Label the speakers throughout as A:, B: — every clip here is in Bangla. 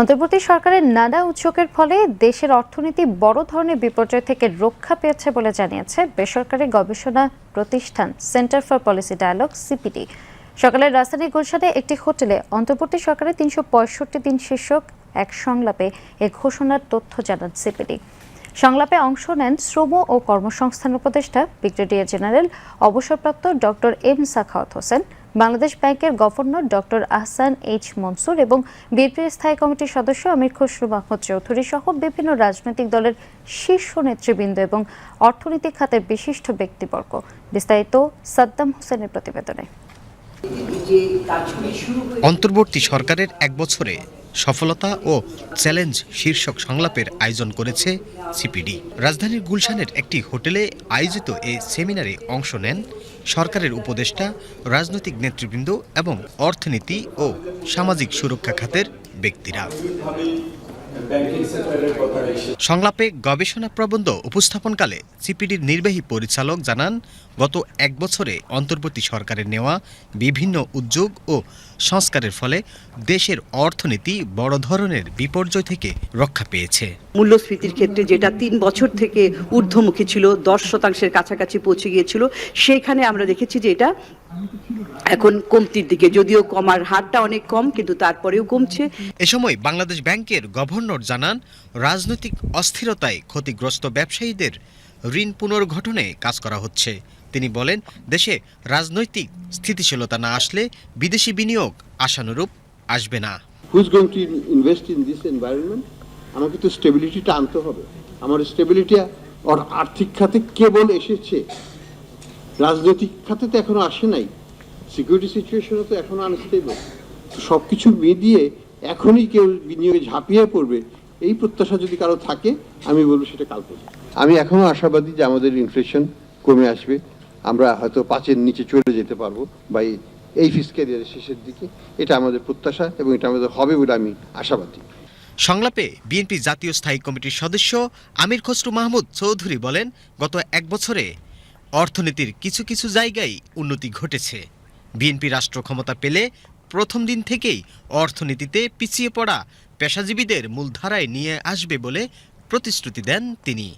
A: অন্তর্বর্তী সরকারের নানা উৎসকের ফলে দেশের অর্থনীতি বড় ধরনের বিপর্যয় থেকে রক্ষা পেয়েছে বলে জানিয়েছে বেসরকারি গবেষণা প্রতিষ্ঠান Centre for Policy Dialogue CPD সকালে রাজধানীর গুলশানে একটি হোটেলে অন্তর্বর্তী সরকারের তিনশো পঁয়ষট্টি দিন শীর্ষক এক সংলাপে এ ঘোষণার তথ্য জানান সিপিডি সংলাপে অংশ নেন শ্রম ও কর্মসংস্থান উপদেষ্টা ব্রিগেডিয়ার জেনারেল অবসরপ্রাপ্ত ডক্টর এম সাখাওয়াত হোসেন বাংলাদেশ ব্যাংকের governor doctor Ahsan H Mansur এবং বিএনপির স্থায়ী কমিটির সদস্য আমির খসরু মাহমুদ চৌধুরী সহ বিভিন্ন রাজনৈতিক দলের শীর্ষ নেতৃবৃন্দ এবং অর্থনৈতিক খাতের বিশিষ্ট ব্যক্তিবর্গ বিস্তারিত সাদ্দাম হোসেনের প্রতিবেদনে
B: অন্তর্বর্তী সরকারের এক বছরে সফলতা ও চ্যালেঞ্জ শীর্ষক সংলাপের আয়োজন করেছে সিপিডি রাজধানীর গুলশানের একটি হোটেলে আয়োজিত এ সেমিনারে অংশ নেন সরকারের উপদেষ্টা রাজনৈতিক নেতৃবৃন্দ এবং অর্থনীতি ও সামাজিক সুরক্ষা খাতের ব্যক্তিরা সংলাপে গবেষণা প্রবন্ধ উপস্থাপনকালে সিপিডির নির্বাহী পরিচালক জানান গত এক বছরে অন্তর্বর্তী সরকারের নেওয়া বিভিন্ন উদ্যোগ ও সংস্কারের ফলে দেশের অর্থনীতি বড় ধরনের বিপর্যয় থেকে রক্ষা পেয়েছে
C: মূল্যস্ফীতির ক্ষেত্রে যেটা তিন বছর থেকে ঊর্ধ্বমুখী ছিল দশ শতাংশের কাছাকাছি পৌঁছে গিয়েছিল সেইখানে আমরা দেখেছি যে এটা এখন কমতির দিকে যদিও কমার হারটা অনেক কম কিন্তু তারপরেও কমছে
B: এ সময় বাংলাদেশ ব্যাংকের গভর্নর জানান রাজনৈতিক অস্থিরতায় ক্ষতিগ্রস্ত ব্যবসায়ীদের ঋণ পুনর্গঠনে কাজ করা হচ্ছে তিনি বলেন দেশে রাজনৈতিক স্থিতিশীলতা না আসলে বিদেশি বিনিয়োগ আশানুরূপ আসবে না
D: who's going to invest in this environment আমাকে তো স্টেবিলিটিটা আনতে হবে আমার স্টেবিলিটি আর আর্থিক খাতে কেবল এসেছে রাজনৈতিক খাতে তো এখনো আসে নাই সিকিউরিটি সিচুয়েশনও তো এখনো আনস্টেবল সব কিছু মিলিয়ে এখনই কেউ বিনিয়োগে ঝাঁপিয়ে পড়বে এই প্রত্যাশা যদি কারো থাকে আমি বলবো সেটা কাল আমি এখনও আশাবাদী যে আমাদের ইনফ্লেশন কমে আসবে আমরা হয়তো পাঁচের নিচে চলে যেতে পারবো বা এই ফিসকের ইয়ারের শেষের দিকে এটা আমাদের প্রত্যাশা এবং এটা আমাদের হবে বলে আমি আশাবাদী
B: সংলাপে বিএনপি জাতীয় স্থায়ী কমিটির সদস্য আমির খসরু মাহমুদ চৌধুরী বলেন গত এক বছরে অর্থনীতির কিছু কিছু জায়গায় উন্নতি ঘটেছে বিএনপি রাষ্ট্র ক্ষমতা পেলে প্রথম দিন থেকেই অর্থনীতিতে পিছিয়ে পড়া পেশাজীবীদের মূলধারায় নিয়ে আসবে বলে প্রতিশ্রুতি দেন তিনি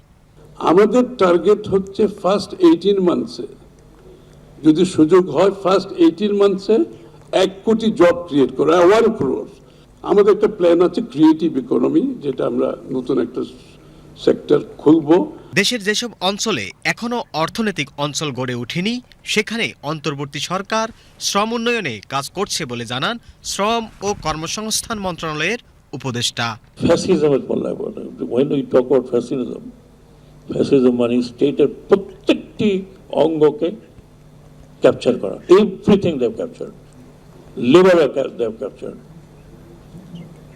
E: আমাদের টার্গেট হচ্ছে ফার্স্ট এইটিন মান্থসে যদি সুযোগ হয় ফার্স্ট এইটিন মান্থসে এক কোটি জব ক্রিয়েট করা ওয়ান ক্রোর আমাদের একটা প্ল্যান আছে ক্রিয়েটিভ ইকোনমি যেটা আমরা নতুন একটা সেক্টর খুলবো
B: দেশের যেসব অঞ্চলে এখনও অর্থনৈতিক অঞ্চল গড়ে ওঠেনি সেখানে অন্তর্বর্তী সরকার শ্রম উন্নয়নে কাজ করছে বলে জানান শ্রম ও কর্মসংস্থান মন্ত্রণালয়ের উপদেষ্টা
F: ফ্যাসিজম মানে স্টেটের প্রত্যেকটি অঙ্গকে ক্যাপচার করা everything they've capture labour they've capture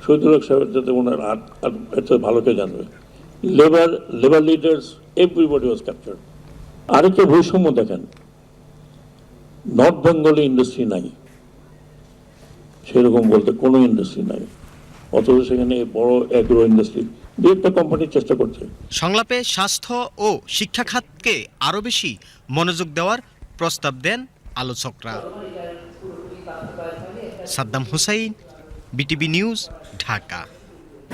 F: Shahidul সাহেবের যাতে ওনার আর ভালো কে জানবে labour labour leaders everybody was captured আরেকটা বৈষম্য দেখেন নর্থ বেঙ্গলে ইন্ডাস্ট্রি নাই সেরকম বলতে কোনো ইন্ডাস্ট্রি নাই অথচ সেখানে বড় অ্যাগ্রো ইন্ডাস্ট্রি চেষ্টা
B: সংলাপে স্বাস্থ্য ও শিক্ষা খাতকে আরও বেশি মনোযোগ দেওয়ার প্রস্তাব দেন আলোচকরা সাদ্দাম হুসাইন বিটিভি নিউজ ঢাকা